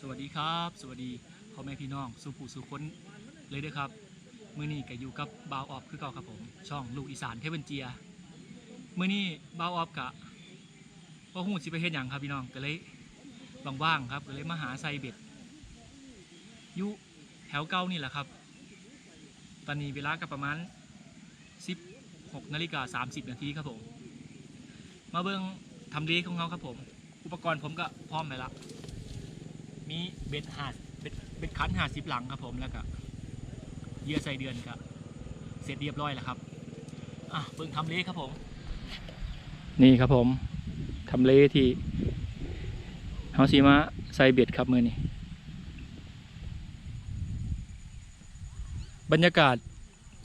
สวัสดีครับ สวัสดีพ่อแม่พี่น้องสุผู้สุคนเลยเด้อครับมื้อนี้ก็อยู่กับบาวออฟคือเก่าครับผม ช่องลูกอีสานเทพเบินเจียมื้อนี้บาวออฟกะบ่ฮู้สิไปเฮ็ดหยังครับพี่น้องก็เลยว่างๆครับก็เลยมาหาไซเบ็ดยู่แถวเก่านี่แหละครับ ตอนนี้เวลาก็ประมาณ 16นาฬิกา30 นาทีครับผม มาเบิ่งทำเลของเขาครับผม อุปกรณ์ผมก็พร้อมไปละ มีเบ็ดหาดเบ็ดเบ็ดคันหาสิบหลังครับผมแล้วก็เยื่อใส่เดือนก็เสร็จเรียบร้อยแล้วครับอะเบิ่งทำเลครับผม นี่ครับผมทำเลที่เฮาสีมาใส่เบ็ดครับมือนี้บรรยากาศ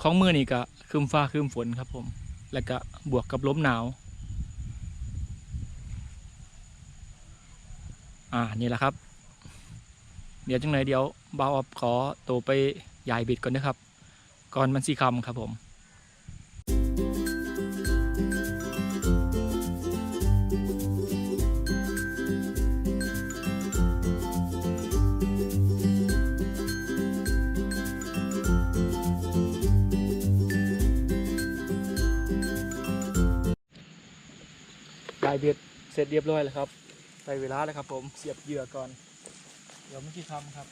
ของมือนี่ก็คืมฟ้าคืมฝนครับผม แล้วก็บวกกับลมหนาว อ่า นี่แหละครับ เดี๋ยวจังไหนเดี๋ยวบาออฟขอตัวไปยายบิดก่อนนะครับ ก่อนมันสีคำครับผมยายเบ็ดเสร็จเรียบร้อยแล้วครับใส่เวลาแล้วครับผมเสียบเหยื่อก่อน ดี๋ยวมันที่ทำครับ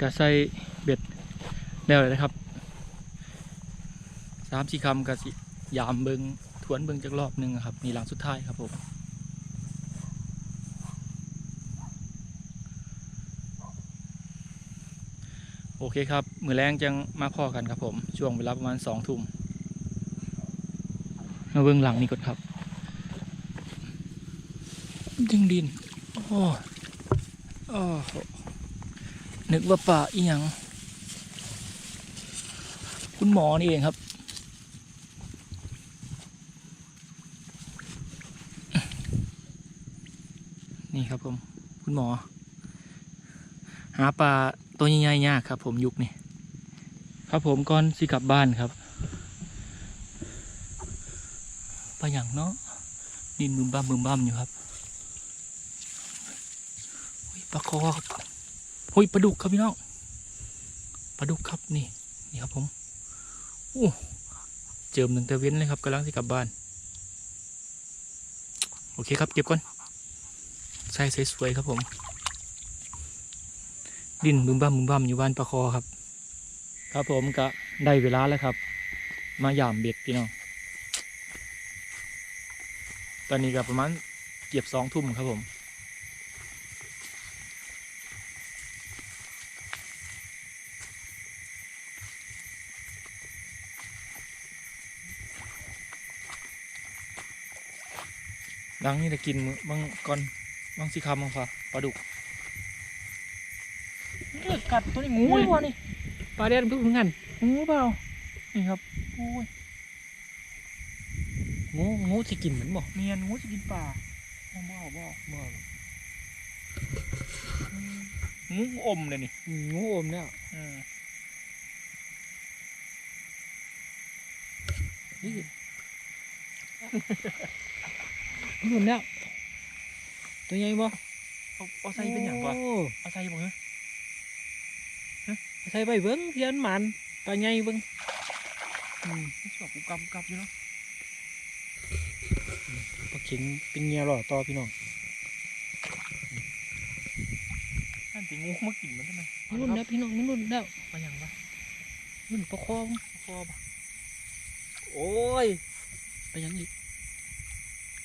ก็ใส่เบ็ดแล้วเลยนะครับามสี่คำก็สิยามเบิงทวนเบิงจากรอบหนึ่งครับนี่หลังสุดท้ายครับผมโอเคครับ มือแรงจังมาพอกันครับผม ช่วงเวลาประมาณสองทุ่มมาเบิงหลังนี่ก่อนครับดิงดิน โอ้โอ้โหนึกว่าป่าอีหยัง คุณหมอนี่เองครับ นี่ครับผม คุณหมอ หาปลาตัวใหญ่ๆยากครับ ผมยุคนี้ครับผมก่อนสิกลับบ้านครับปลาอย่างเนาะดินบึมบ้ามบึมบ้ามอยู่ครับหุยปลาคอครับโอ้ยปลาดุกครับพี่น้องปลาดุกครับนี่นี่ครับผมโอ้เจิมหนึ่งตะเว้นเลยครับกำลังที่กลับบ้าน โอเคครับ เก็บก่อน ใส่สวยๆครับผม ดินบึมบั่มบึมบั่มอยู่บ้านปลาคอครับ ครับผมก็ได้เวลาแล้วครับ มาย่ามเบ็ดพี่น้องตอนนี้ก็ประมาณเก็บสองทุ่มครับผมดังนี่จะกินมื้อบางก่อน บางสิคำบางฟ้าปลาดุกเลือกกัดตัวนี้งูเลยวะนี่ปลาแดนเพิ่งเหมือนกันงูเปล่านี่ครับโอ้ยงูงูสิกินเหมือนบ่เมียนงูสิกินปลาบ่บ่บ่บ่อืมงูอมเลยนี่อืมงูอมเนี่ยอืมนี่งูอมเนี่ย ตัวใหญ่บ่เอาเอาใส่เป็นอย่างวะโอ้เอาใส่บ่เหรอใส่ไปเบิ้งเพียนหมันปลาใหญ่เบิ้งอืมไม่ชอบกูกำกูกำอยู่เนาะปลาเข็งเป็นเงียหล่อต่อพี่น้องนั่นติงูมากินมันทำไมนี่รุ่นแล้วพี่น้องนี่รุ่นแล้วปลาอย่างวะรุ่นปลาคอมคอปะโอ้ยไปยังอีก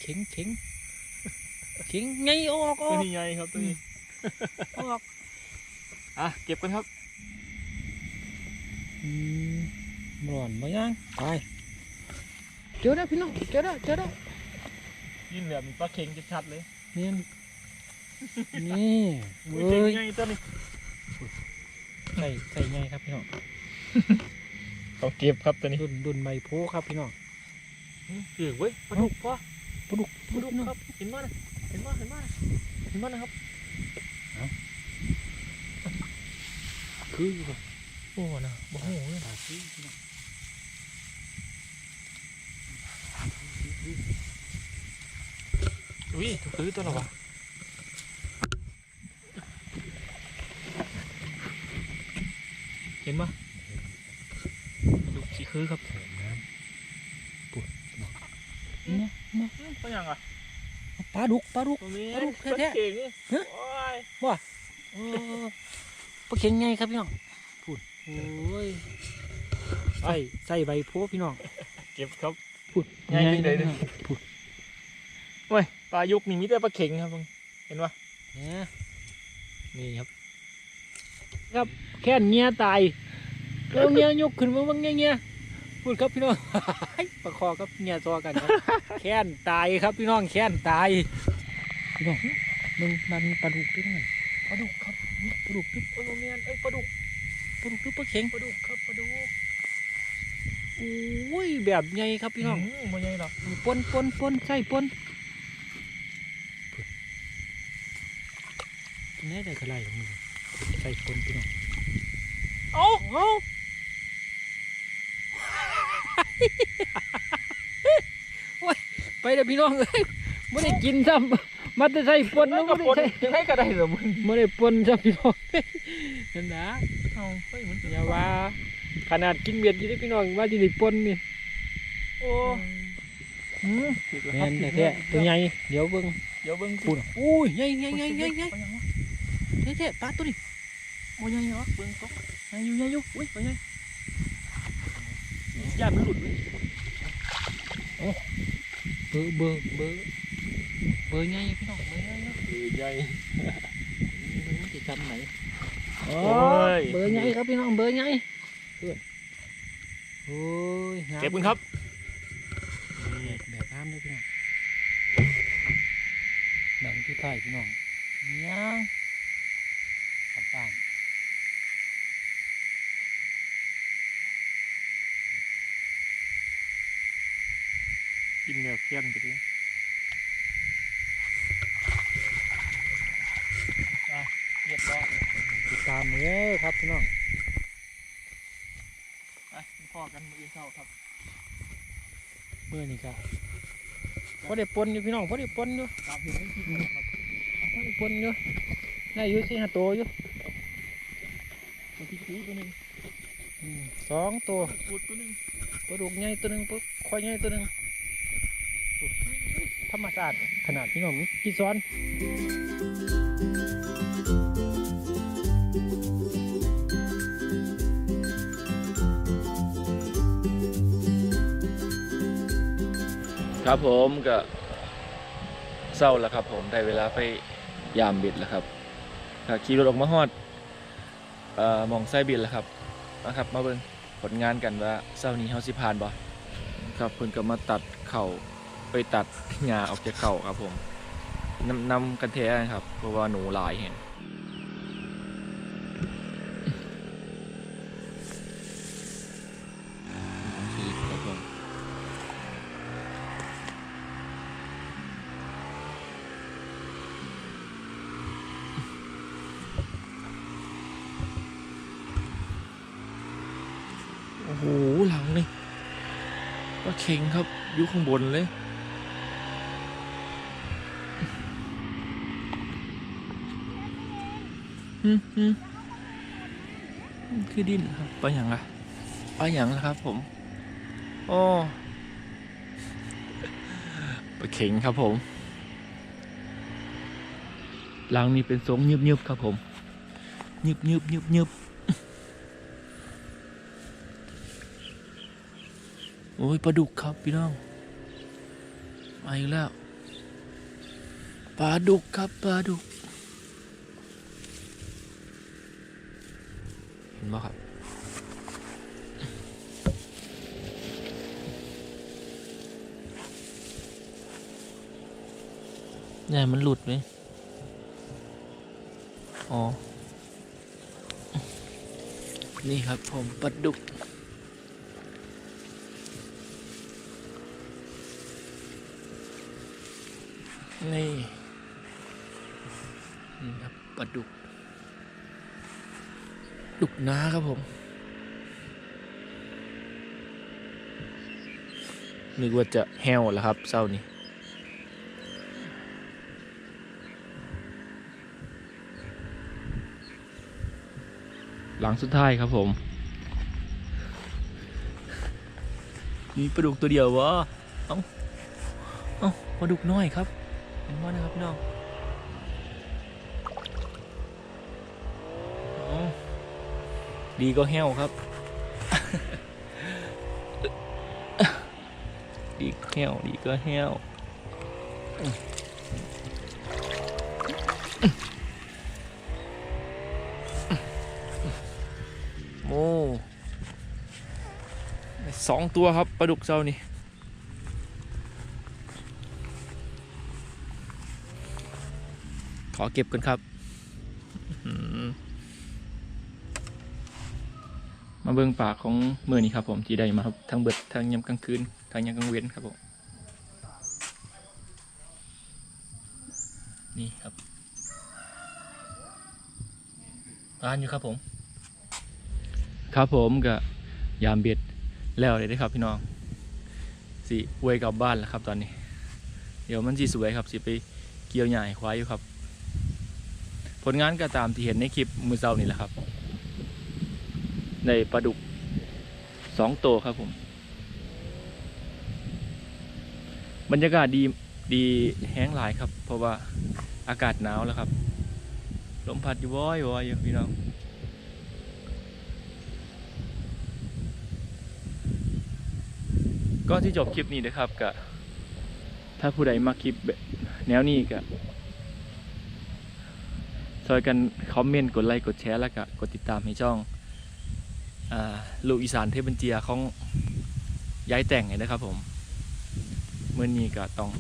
เข็งเข็งเข็งไงออกอตัวอกนี้ใหญ่ครับตัวนี้ออกอะเก็บกันครับอืมร้อนมายังไปเจอแล้วพี่น้องเจอแล้วเจอแล้วยินแบบมีปลาเค็งชัดๆเลยเนี่ยนี่อุ้ยเว้เค็งยใหญ่ตัวนี้ใส่ใส่ไงครับพี่น้องต้องเก็บครับตัวนี้ดุนดุนใบโพครับพี่น้อง ถือเว้ยปลาดุกพ่อปลาดุกปลาดุกครับเห็นมั้ย เห็นมั้ยเห็นมั้ยเห็นมั้ยนะครับคืออยู่บ่โอ้นะบ่โหเลยปลาคือพี่น้องอุ้ยถือตัวหรอวะเห็นมั้ยปลาดุกสีคือครับเห็นน้ำปุ๊บพี่น้องมามาปลาอย่างอะ ปลาดุกปลาดุกตัวนี้ปลาดุกแท้ๆเก่งนี่ฮะโอ้ยเออปลาเข็งไงครับพี่น้องพูดโอ้ยใส่ใส่ใบโพพี่น้อง เก็บครับพูดไงเป็นไงเด้อพูดเว้ยปลายุกนี่มีแต่ปลาเข็งครับมึงเห็นปะเนี่ยนี่ครับ ครับแค่นเงี้ยตายแล้วเงี้ยยกขึ้นมาบ้างเงี้ยเงี้ย พูดครับพี่น้อง ประคอครับเงี้ยซอกันครับ แค้นตายครับพี่น้องแค้นตายพี่น้องมึงมันปลาดุกด้วยไงปลาดุกครับปลาดุกด้วยโอ้โหเมียนเอ้ยปลาดุกปลาดุกด้วยปลาเข็งปลาดุกครับปลาดุกโอ้ยแบบใหญ่ครับพี่น้องมมันใหญ่หรอกปนปนปนใส่ปนนี่ได้กระไรของมึงใส่ปนพี่น้องเอ้าเอ้า โอ้ยไปเด้อพี่น้องเอ้ยไม่ได้กินซ้ำมาแต่ใส่ปนแล้แล้ววก็ไม่ปนได้ใส่ยังไงก็ได้เหรอมึงไม่ได้ปนซ้ำพี่น้องนั่นนะเอาเฮ้ยมันอย่าว่า ขนาดกินเบียดอยู่ได้พี่น้องว่าจะได้ปนนี่โอ้หืมแม่นแท้ๆตัวใหญ่เดี๋ยวเบิ่งเดี๋ยวเบิ่งปุ่นอุ้ยใหญ่ใหญ่ใหญ่ใหญ่ใหญ่ปลายังวะแท้ๆปลาตัวนี้ปลาใหญ่เหรอเบิ่งตกใหญ่อยู่ใหญ่อยู่อุ้ยปลาใหญ่ ย่ามันหลุดเว้ยเบอร์เบอร์เบอร์เบอร์ใหญ่พี่น้องเบอร์ใหญ่เนาะใหญ่มันจะจำไหนโอ้ยเบอร์ใหญ่ครับพี่น้องเบอร์ใหญ่เพื่อนโอ้ยงามเก็บมึงครับแบบแบบน้ำเลยพี่น้องดังที่ใต้พี่น้องย่างกลับบ้าน กินแบบเพี้ยนไปดิอะเรียบร้อยติดตามเนื้อครับพี่น้องไปพ่อกันมือเช้าครับเมื่อนี่ครับพอได้ปนอยู่พี่น้องพอได้ปนอยู่ตามเห็นไม่คิดครับพอได้ปนอยู่ได้อยู่สี่ห้าตัวอยู่ตัวที่คูตัวหนึ่งอืมสองตัวคูตัวหนึ่งปลาดุกใหญ่ตัวหนึ่งปลาควายใหญ่ตัวหนึ่ง ธรรมชาติขนาดพี่น้องกี่ซ้อนครับผมก็เศร้าแล้วครับ ผมได้เวลาไปยามบิดแล้วครับก็ขี่รถออกมาฮอดเอ่อหมองไส้บิดแล้วครับนะครับ มาเบิ่งผลงานกันว่าเศร้านี้เฮาสิผ่านบ่ครับเพิ่นก็มาตัดเข่า ไปตัดหญ้าออกจากเข่าครับผมนำนำกันแท้ครับ เพราะว่าหนูหลายเห็นโอ้โหหลังนี่ก็เข่งครับอยู่ข้างบนเลย อืมอืมอืม คือดินครับไปอย่างอะไปอย่างนะครับ ผม โอ้ไปเข่งครับผมหลังนี้เป็นทรงยืบๆครับผมยืบยืบยืบยืบโอ้ยปลาดุกครับพี่น้องมาอีกแล้วปลาดุกครับปลาดุก บ่ครับนี่ยมันหลุดไหมอ๋อ นี่ครับผมปัดดุก นี่ นี่ครับปัดดุก ดุกน้าครับผม นึกว่าจะแห้วแล้วครับเศร้านี้หลังสุดท้ายครับผม มีปลาดุกตัวเดียววะ เอ้า เอ้าปลาดุกน้อยครับ เห็นว่านะครับน้องเอ้า ดีก็แห้วครับ ดีก็แห้วดีก็แห้วโอ้สองตัวครับปลาดุกเจ้านี่ขอเก็บกันครับอื้อหือ มาเบิ่งปากของมือนี้ครับ ผมที่ได้มาครับทั้งเบิดทั้งยามกลางคืนทั้งยามกลางเว้นครับผมนี่ครับร้านอยู่ครับผม ครับผมก็ยามเบ็ดแล้วเลยได้ครับพี่น้องสิอวยกลับบ้านแล้วครับตอนนี้ เดี๋ยวมันสิสวยครับสิไปเกี่ยวใหญ่ควายอยู่ครับ ผลงานก็ตามที่เห็นในคลิปมือเช้านี่แหละครับ ในปลาดุกสองตัวครับผม บรรยากาศดีดีแห้งหลายครับ เพราะว่าอากาศหนาวแล้วครับ ลมพัดอยู่ว้อยว้อยอยู่พี่น้องก็ที่จบคลิปนี้นะครับกับถ้าผู้ใดมาคลิปแนวนี้ก็ช่วยกันคอมเมนต์กดไลค์กดแชร์แล้วก็กดติดตามให้ช่อง ลูกอีสานเทพบัญเจียของย้ายแต่งไงนะครับผมเมื่อนี้ก็ต้อง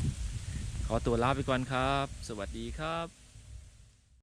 ขอตัวลาไปก่อนครับ สวัสดีครับ